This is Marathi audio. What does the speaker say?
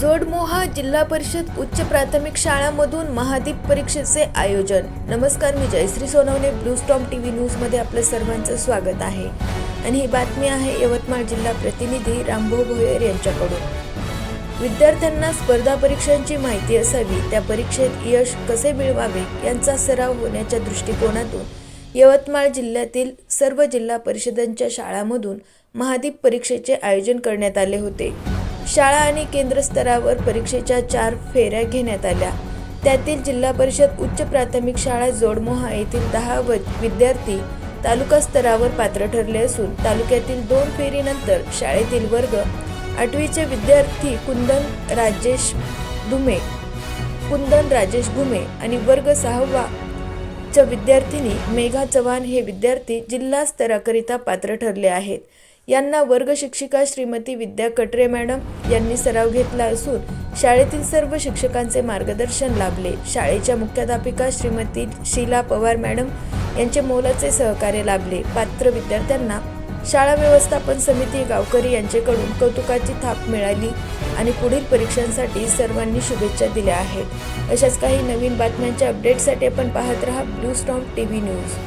जोडमोहा जिल्हा परिषद उच्च प्राथमिक शाळांमधून महादीप परीक्षेचे आयोजन. नमस्कार मी Jayashree Sonawane blue storm T V न्यूजमध्ये आपलं सर्वांचं स्वागत आहे. आणि ही बातमी आहे यवतमाळ जिल्हा प्रतिनिधी रामभाऊ भोयर यांच्याकडून. विद्यार्थ्यांना स्पर्धा परीक्षांची माहिती असावी त्या परीक्षेत यश कसे मिळवावे यांचा सराव होण्याच्या दृष्टिकोनातून यवतमाळ जिल्ह्यातील सर्व जिल्हा परिषदांच्या शाळांमधून महादीप परीक्षेचे आयोजन करण्यात आले होते. शाळा आणि केंद्र स्तरावर परीक्षेच्या चार फेऱ्या घेण्यात आल्या. त्यातील जिल्हा परिषद उच्च प्राथमिक शाळा जोडमोहा येथील दहा व विद्यार्थी तालुका स्तरावर पात्र ठरले असून तालुक्यातील दोन फेरीनंतर शाळेतील वर्ग आठवीचे विद्यार्थी कुंदन राजेश धुमे कुंदन राजेश घुमे आणि वर्ग सहावा च्या विद्यार्थिनी मेघा चव्हाण हे विद्यार्थी जिल्हा स्तराकरिता पात्र ठरले आहेत. यांना वर्ग शिक्षिका श्रीमती विद्या कटरे मॅडम यांनी सराव घेतला असून शाळेतील सर्व शिक्षकांचे मार्गदर्शन लाभले. शाळेच्या मुख्याध्यापिका श्रीमती शीला पवार मॅडम यांचे मोलाचे सहकार्य लाभले. पात्र विद्यार्थ्यांना शाळा व्यवस्थापन समिती गावकरी यांच्याकडून कौतुकाची थाप मिळाली आणि पुढील परीक्षांसाठी सर्वांनी शुभेच्छा दिल्या आहेत. अशाच काही नवीन बातम्यांच्या अपडेटसाठी आपण पाहत रहा blue storm T V news.